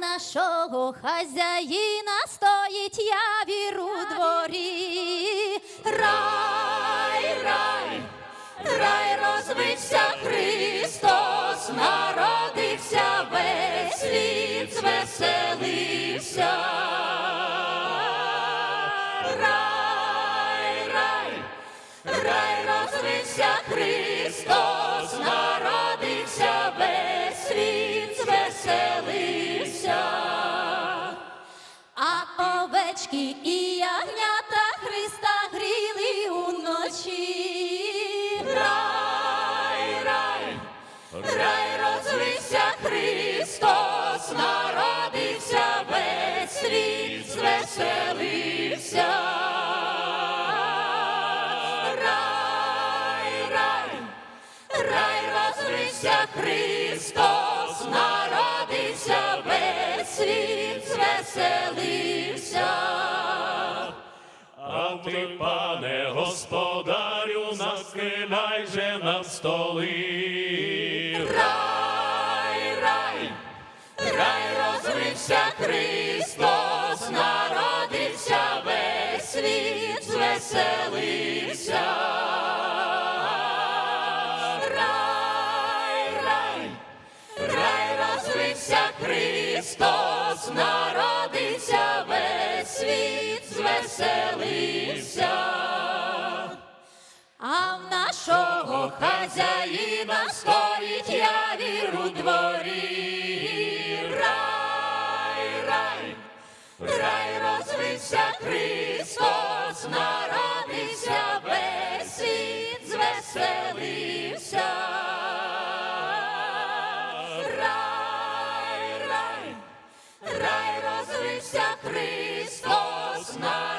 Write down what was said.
нашого хазяїна стоїть явір у дворі. Рай, рай, рай розвився Христос, народився весь світ, звеселився. Рай, рай, рай розвився Христос, народився весь світ, звеселився. І ягнята Христа гріли уночі. Рай, рай, рай розвився Христос, народився весь світ, звеселився. Рай, рай, рай розвився Христос, народився весь світ, звеселився. А ти, пане господарю, наскидай же нам столи. Рай, рай, рай розвився Христос, народився весь світ, звеселився. Рай, рай, рай розвився Христос, народився весь світ, звеселився. Хазяїна стоїть явір у дворі. Рай, рай, рай розвився Христос, народився весь світ, звеселився. Рай, рай, рай розвився Христос, народився.